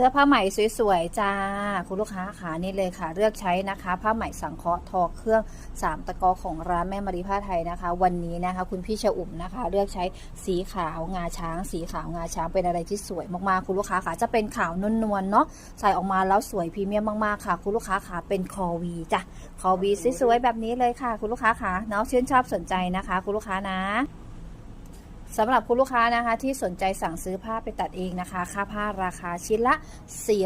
สื้อผ้าใหม่สวยๆจ้า คุณลูกค้าขานี่เลยค่ะ เลือกใช้นะคะ ผ้าใหม่สังเคราะห์ทอเครื่อง 3 ตะกอของร้านแม่มารีผ้าไทยนะคะ วันนี้นะคะ คุณพี่ชอุ่มนะคะ เลือกใช้สีขาวงาช้าง สีขาวงาช้างเป็นอะไรที่สวยมากๆคุณลูกค้าขาจะเป็นขาวนวลๆเนาะใส่ออกมาแล้วสวยพรีเมียมมากๆค่ะ คุณลูกค้าขาเป็นคอวีจ้ะคอวีสวยๆแบบนี้เลยค่ะ คุณลูกค้าขาเนาะชื่นชอบสนใจนะคะ คุณลูกค้านะ สำหรับคุณลูกค้านะคะที่สนใจสั่งซื้อผ้าไปตัดเองนะคะ ค่าผ้าราคาชิ้นละ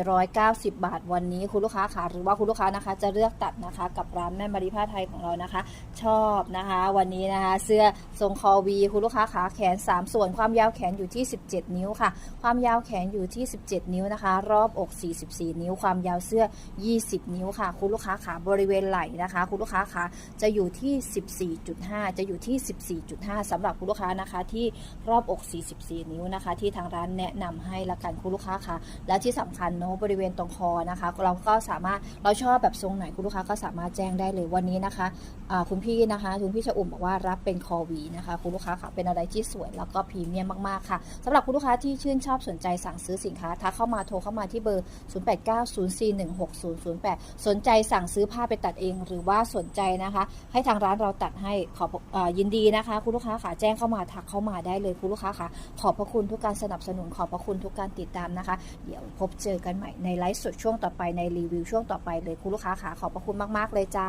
490 บาทวันนี้คุณลูกค้าค่ะหรือว่าคุณลูกค้านะคะจะเลือกตัดนะคะกับร้านแม่มารีผ้าไทยของเรานะคะ ชอบนะคะ วันนี้นะคะเสื้อทรงคอวีคุณลูกค้าขาแขน 3 ส่วน ความยาวแขนอยู่ที่ 17 นิ้วค่ะ ความยาวแขนอยู่ที่ 17 นิ้วนะคะ รอบอก 44 นิ้ว ความยาวเสื้อ 20 นิ้วค่ะ คุณลูกค้าขาบริเวณไหล่นะคะ คุณลูกค้าขาจะอยู่ที่ 14.5 จะอยู่ที่ 14.5สำหรับคุณลูกค้านะคะที่รอบอก 44 นิ้วนะคะ ที่ทางร้านแนะนำให้ละกันคุณลูกค้าค่ะ และที่สำคัญเนอะบริเวณตรงคอนะคะ เราก็สามารถเราชอบแบบทรงไหนคุณลูกค้าก็สามารถแจ้งได้เลยวันนี้นะคะอ่าคุณพี่นะคะคุณพี่ชะอุ่มบอกว่ารับเป็นคอวีนะคะคุณลูกค้าค่ะเป็นอะไรที่สวยแล้วก็พรีเมียมมากๆค่ะสำหรับคุณลูกค้าที่ชื่นชอบสนใจสั่งซื้อสินค้าทักเข้ามาโทรเข้ามาที่เบอร์ 0890416008 สนใจสั่งซื้อผ้าไปตัดเอง หรือว่าสนใจนะคะ ให้ทางร้านเราตัดให้ขอบอยินดีนะคะ คุณลูกค้าค่ะแจ้งเข้ามาทักเข้ามาได้เลยคุณลูกค้าค่ะ ขอบพระคุณทุกการสนับสนุน ขอบพระคุณทุกการติดตามนะคะ เดี๋ยวพบเจอกันใหม่ในไลฟ์สดช่วงต่อไปในรีวิวช่วงต่อไปเลยคุณลูกค้าค่ะ ขอบพระคุณมาก ๆ เลยจ้า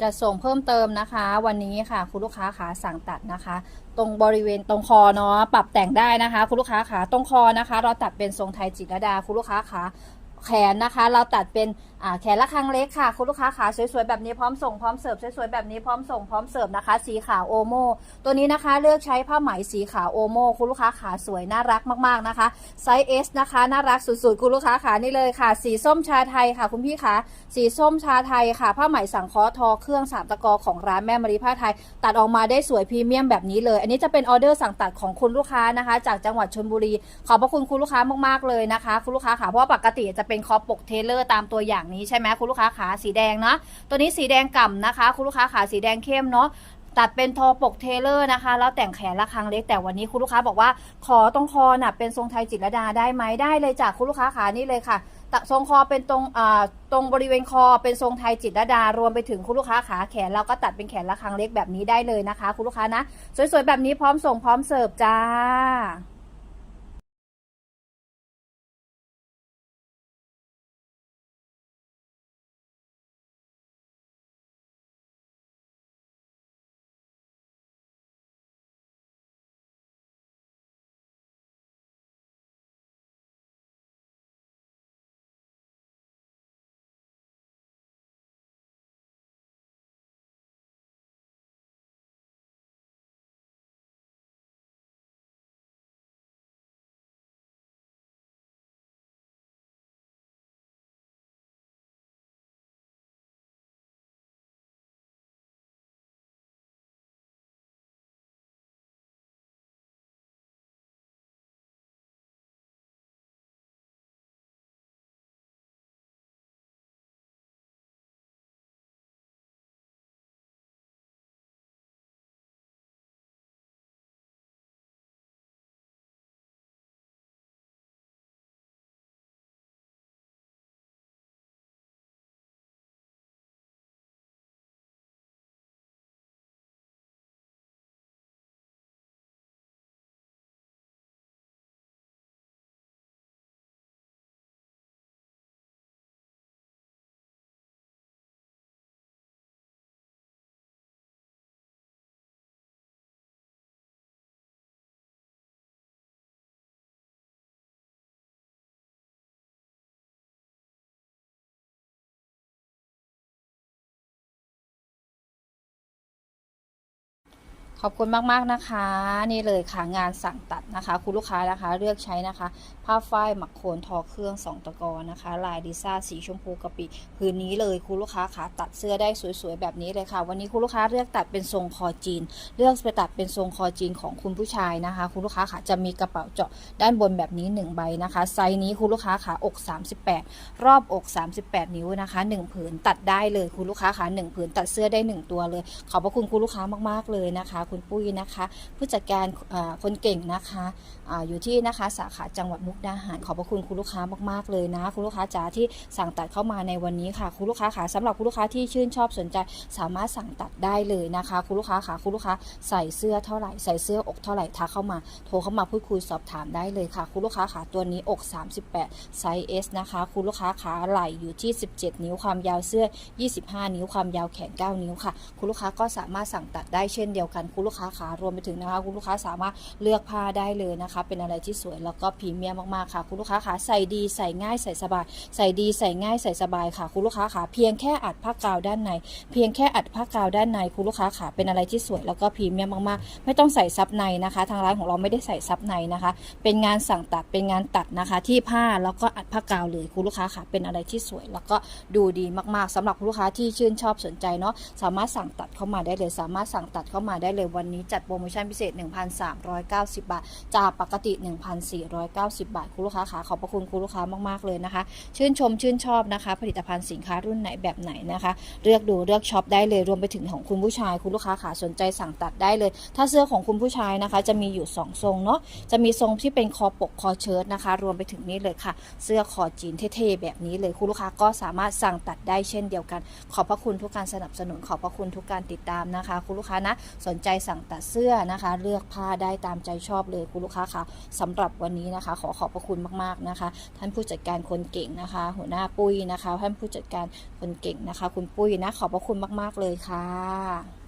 จะส่งเพิ่มเติมนะคะ วันนี้ค่ะ คุณลูกค้าขาสั่งตัดนะคะ ตรงบริเวณตรงคอเนาะปรับแต่งได้นะคะ คุณลูกค้าขาตรงคอนะคะ เราตัดเป็นทรงไทยจิตรดาคุณลูกค้าขา แขนนะคะ เราตัดเป็นแขนละครั้งเล็กค่ะ คุณลูกค้าขาสวยๆแบบนี้พร้อมส่งพร้อมเสิร์ฟสวยๆแบบนี้พร้อมส่งพร้อมเสิร์ฟนะคะ สีขาวโอโมตัวนี้นะคะเลือกใช้ผ้าไหมสีขาวโอโมคุณลูกค้าขาสวยน่ารักมากๆนะคะไซส์ S นะคะน่ารักสุดๆคุณลูกค้าขานี่เลยค่ะ สีส้มชาไทยค่ะ คุณพี่คะสีส้มชาไทยค่ะ ผ้าไหมสังเคราะห์ทอเครื่องสามตะกอของร้านแม่มารีผ้าไทย ตัดออกมาได้สวยพรีเมียมแบบนี้เลย อันนี้จะเป็นออเดอร์สั่งตัดของคุณลูกค้านะคะ จากจังหวัดชลบุรี ขอบพระคุณคุณลูกค้ามากๆเลยนะคะ คุณลูกค้าค่ะเพราะว่าปกติจะเป็นคอปกเทเลอร์ตามตัวอย่างนี้ใช่ไหมคุณลูกค้าขาสีแดงเนาะตัวนี้สีแดงก่ำนะคะ คุณลูกค้าขาสีแดงเข้มเนาะตัดเป็นทอปกเทเลอร์นะคะ แล้วแต่งแขนละครังเล็กแต่วันนี้คุณลูกค้าบอกว่า ขอตรงคอน่ะเป็นทรงไทยจิตรดาได้ไหมได้เลยจากคุณลูกค้าขานี่เลยค่ะตัดทรงคอเป็นตรงอ่าตรงบริเวณคอเป็นทรงไทยจิตรดารวมไปถึงคุณลูกค้าขาแขนเราก็ตัดเป็นแขนละครังเล็กแบบนี้ได้เลยนะคะ คุณลูกค้านะ สวยๆแบบนี้พร้อมส่งพร้อมเสิร์ฟจ้า ขอบคุณมากๆนะคะ นี่เลยค่ะงานสั่งตัดนะคะ คุณลูกค้านะคะเลือกใช้นะคะ ผ้าฝ้ายหมักโคนทอเครื่องสองตะกอนะคะ ลายดิซ่าสีชมพูกะปิพื้นนี้เลยคุณลูกค้าขาตัดเสื้อได้สวยๆแบบนี้เลยค่ะ วันนี้คุณลูกค้าเลือกตัดเป็นทรงคอจีน เลือกไปตัดเป็นทรงคอจีนของคุณผู้ชายนะคะ คุณลูกค้าขาจะมีกระเป๋าเจาะด้านบนแบบนี้ 1 ใบนะคะ ไซส์นี้คุณลูกค้าขาอก 38 รอบอก 38 นิ้วนะคะ 1 ผืนตัดได้เลยคุณลูกค้าขา1ผืนตัดเสื้อได้ 1 ตัวเลย ขอบพระคุณคุณลูกค้ามากๆเลยนะคะคุณปุ้ยนะคะ ผู้จัดการคนเก่งนะคะออยู่ที่นะคะสาขาจังหวัดมุกดาหารขอบพระคุณคุณลูกค้ามากๆเลยนะ คุณลูกค้าจ๋าที่สั่งตัดเข้ามาในวันนี้ค่ะ คุณลูกค้าขาสำหรับคุณลูกค้าที่ชื่นชอบสนใจสามารถสั่งตัดได้เลยนะคะ คุณลูกค้าขาคุณลูกค้าใส่เสื้อเท่าไหร่ใส่เสื้ออกเท่าไหร่ทักเข้ามาโทรเข้ามาพูดคุยสอบถามได้เลยค่ะ คุณลูกค้าขาตัวนี้อก 38 ไซส์ S นะคะ คุณลูกค้าขาไหล่อยู่ที่ 17 นิ้วความยาวเสื้อ 25 นิ้วความยาวแขน 9 นิ้วค่ะ คุณลูกค้าก็สามารถสั่งตัดได้เช่นเดียวกันคุณลูกค้าขารวมไปถึงนะคะ คุณลูกค้าสามารถเลือกผ้าได้เลยนะคะ เป็นอะไรที่สวยแล้วก็พรีเมียมมากๆค่ะ คุณลูกค้าขาใส่ดีใส่ง่ายใส่สบาย ใส่ดีใส่ง่ายใส่สบายค่ะ คุณลูกค้าขาเพียงแค่อัดผ้ากาวด้านใน เพียงแค่อัดผ้ากาวด้านใน คุณลูกค้าขาเป็นอะไรที่สวยแล้วก็พรีเมียมมากๆ ไม่ต้องใส่ซับในนะคะ ทางร้านของเราไม่ได้ใส่ซับในนะคะ เป็นงานสั่งตัดเป็นงานตัดนะคะ ที่ผ้าแล้วก็อัดผ้ากาวเลยคุณลูกค้าขาเป็นอะไรที่สวยแล้วก็ดูดีมากๆสำหรับคุณลูกค้าที่ชื่นชอบสนใจเนาะสามารถสั่งตัดเข้ามาได้เลย สามารถสั่งตัดเข้ามาได้เลยวันนี้จัดโปรโมชั่นพิเศษ 1,390 บาท จากปกติ 1,490 บาท คุณลูกค้าขาขอบพระคุณคุณลูกค้ามาก ๆ เลยนะคะ ชื่นชมชื่นชอบนะคะ ผลิตภัณฑ์สินค้ารุ่นไหนแบบไหนนะคะ เลือกดูเลือกช็อปได้เลยรวมไปถึงของคุณผู้ชาย คุณลูกค้าขาสนใจสั่งตัดได้เลย ถ้าเสื้อของคุณผู้ชายนะคะ จะมีอยู่ 2 ทรงเนาะจะมีทรงที่เป็นคอปกคอเชิ้ตนะคะ รวมไปถึงนี่เลยค่ะ เสื้อคอจีนเท่ๆแบบนี้เลยคุณลูกค้าก็สามารถสั่งตัดได้เช่นเดียวกัน ขอบพระคุณทุกการสนับสนุนขอบพระคุณทุกการติดตามนะคะ คุณลูกค้านะสนใจสั่งตัดเสื้อนะคะ เลือกผ้าได้ตามใจชอบเลยคุณลูกค้าคะสำหรับวันนี้นะคะ ขอขอบพระคุณมากๆนะคะ ท่านผู้จัดการคนเก่งนะคะ หัวหน้าปุ้ยนะคะ ท่านผู้จัดการคนเก่งนะคะ คุณปุ้ยนะขอบพระคุณมาก ๆเลยค่ะ